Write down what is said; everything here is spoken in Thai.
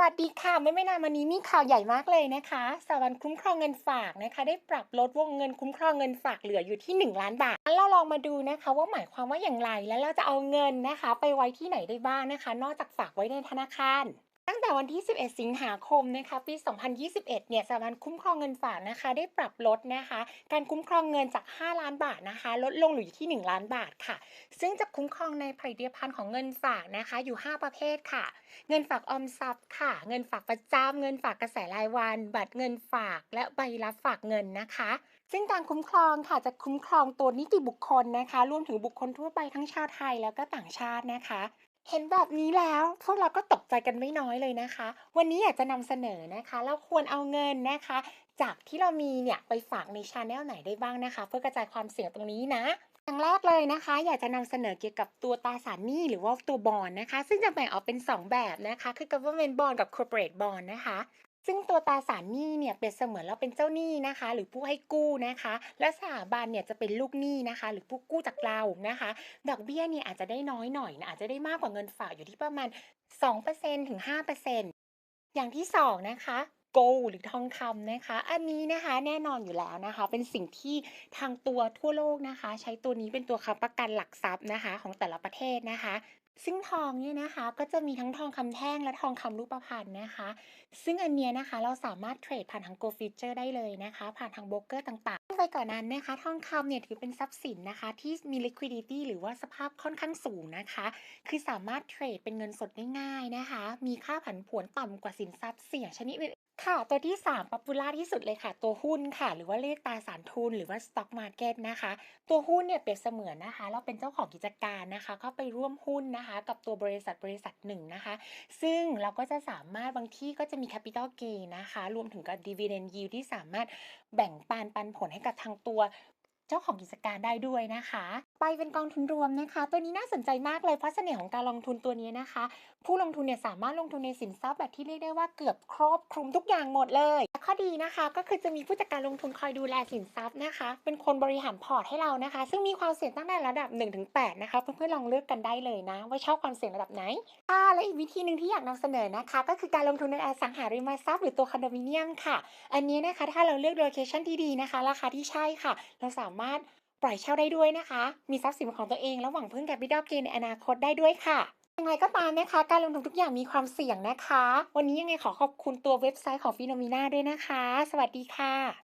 วัสดีค่ะเมื่อไม่นานมานี้มีข่าวใหญ่มากเลยนะคะสถาบันคุ้มครองเงินฝากนะคะ ได้ปรับลดวงเงินคุ้มครองเงินฝากเหลืออยู่ที่ 1 ล้านบาทเราลองมาดูนะคะว่าหมายความว่าอย่างไรแล้วเราจะเอาเงินนะคะ ไปไว้ที่ไหนได้บ้างนะคะ นอกจากฝากไว้ในธนาคาร ตั้งแต่วันที่ 11 สิงหาคมนะคะปี 2021 เนี่ยสถาบันคุ้มครองเงินฝากนะคะ ได้ปรับลดนะคะ การคุ้มครองเงินจาก 5 ล้านบาทนะคะ ลดลงเหลืออยู่ที่ 1 ล้านบาทค่ะ ซึ่งจะคุ้มครองในผลิตภัณฑ์ของเงินฝากนะคะ อยู่ 5 ประเภทค่ะ เงินฝากออมทรัพย์ค่ะ เงินฝากประจำเงินฝากกระแสรายวัน บัตรเงินฝาก และใบรับฝากเงินนะคะซึ่งการคุ้มครองค่ะจะคุ้มครองตัวนิติบุคคลนะคะ รวมถึงบุคคลทั่วไปทั้งชาวไทยแล้วก็ต่างชาตินะคะ เห็นแบบนี้แล้วพวกเราก็ตกใจกันไม่น้อยเลยนะคะ วันนี้อยากจะนำเสนอนะคะ เราควรเอาเงินนะคะ จากที่เรามีเนี่ยไปฝากในชาแนลไหนได้บ้างนะคะ เพื่อกระจายความเสี่ยงตรงนี้นะอย่างแรกเลยนะคะ อยากจะนำเสนอเกี่ยวกับตัวตราสารหนี้หรือว่าตัวบอลนะคะ ซึ่งจะแบ่งออกเป็น 2 แบบนะคะ คือ government bond กับ corporate bond นะคะ ซึ่งตัวตราสารหนี้เนี่ยเปรียบเสมือนเราเป็นเจ้าหนี้นะคะ หรือผู้ให้กู้นะคะ และสถาบันเนี่ยจะเป็นลูกหนี้นะคะ หรือผู้กู้จากเรานะคะ ดอกเบี้ยเนี่ยอาจจะได้น้อยหน่อยนะอาจจะได้มากกว่าเงินฝากอยู่ที่ประมาณ 2%ถึง 5%อย่างที่2นะคะ gold หรือทองคำนะคะ อันนี้นะคะแน่นอนอยู่แล้วนะคะ เป็นสิ่งที่ทางตัวทั่วโลกนะคะ ใช้ตัวนี้เป็นตัวค้ำประกันหลักทรัพย์นะคะ ของแต่ละประเทศนะคะ ซึ่งทองเนี่ยนะคะก็จะมีทั้งทองคำแท่งและทองคำรูปพรรณนะคะ ซึ่งอันเนี้ยนะคะเราสามารถเทรดผ่านทาง Go Future ได้เลยนะคะ ผ่านทางโบรกเกอร์ต่างๆไปก่อนนั้นนะคะ ทองคำเนี่ยถือเป็นทรัพย์สินนะคะ ที่มี liquidity หรือว่าสภาพค่อนข้างสูงนะคะ คือสามารถเทรดเป็นเงินสดได้ง่ายนะคะ มีค่าผันผวนต่ำกว่าสินทรัพย์เสี่ยงชนิดอื่นค่ะ ตัวที่3ป๊อปปูล่าที่สุดเลยค่ะ ตัวหุ้นค่ะ หรือว่าเรียกตาสารทุน หรือว่า stock market นะคะ ตัวหุ้นเนี่ยเปรียบเสมือนนะคะ เราเป็นเจ้าของกิจการนะคะ เข้าไปร่วมหุ้นนะคะกับตัวบริษัทบริษัทหนึ่งนะคะ ซึ่งเราก็จะสามารถบางที่ก็จะมี capital gain นะคะ รวมถึงกับ dividend yield ที่สามารถแบ่งปันปันผลให้กับทางตัวเจ้าของกิจการได้ด้วยนะคะ ไปเป็นกองทุนรวมนะคะ ตัวนี้น่าสนใจมากเลยเพราะเสน่ห์ของการลงทุนตัวนี้นะคะ ผู้ลงทุนเนี่ยสามารถลงทุนในสินทรัพย์แบบที่เรียกได้ว่าเกือบครอบคลุมทุกอย่างหมดเลย ข้อดีนะคะก็คือจะมีผู้จัดการลงทุนคอยดูแลสินทรัพย์นะคะ เป็นคนบริหารพอร์ตให้เรานะคะ ซึ่งมีความเสี่ยงตั้งแต่ระดับ 1-8 นะคะ เพื่อนๆลองเลือกกันได้เลยนะ ว่าชอบความเสี่ยงระดับไหนอ่าและอีกวิธีหนึ่งที่อยากนำเสนอนะคะ ก็คือการลงทุนในอสังหาริมทรัพย์หรือตัวคอนโดมิเนียมค่ะ อันนี้นะคะถ้าเราเลือกโลเคชันที่ดีนะคะ ราคาที่ใช่ค่ะ เราสามารถปล่อยเช่าได้ด้วยนะคะ มีทรัพย์สินเป็นของตัวเอง และหวังพึ่งแคปิตอลเกนในอนาคตได้ด้วยค่ะ ยังไงก็ตามนะคะ การลงทุนทุกอย่างมีความเสี่ยงนะคะ วันนี้ยังไงขอขอบคุณตัวเว็บไซต์ของฟิโนมีนาด้วยนะคะ สวัสดีค่ะ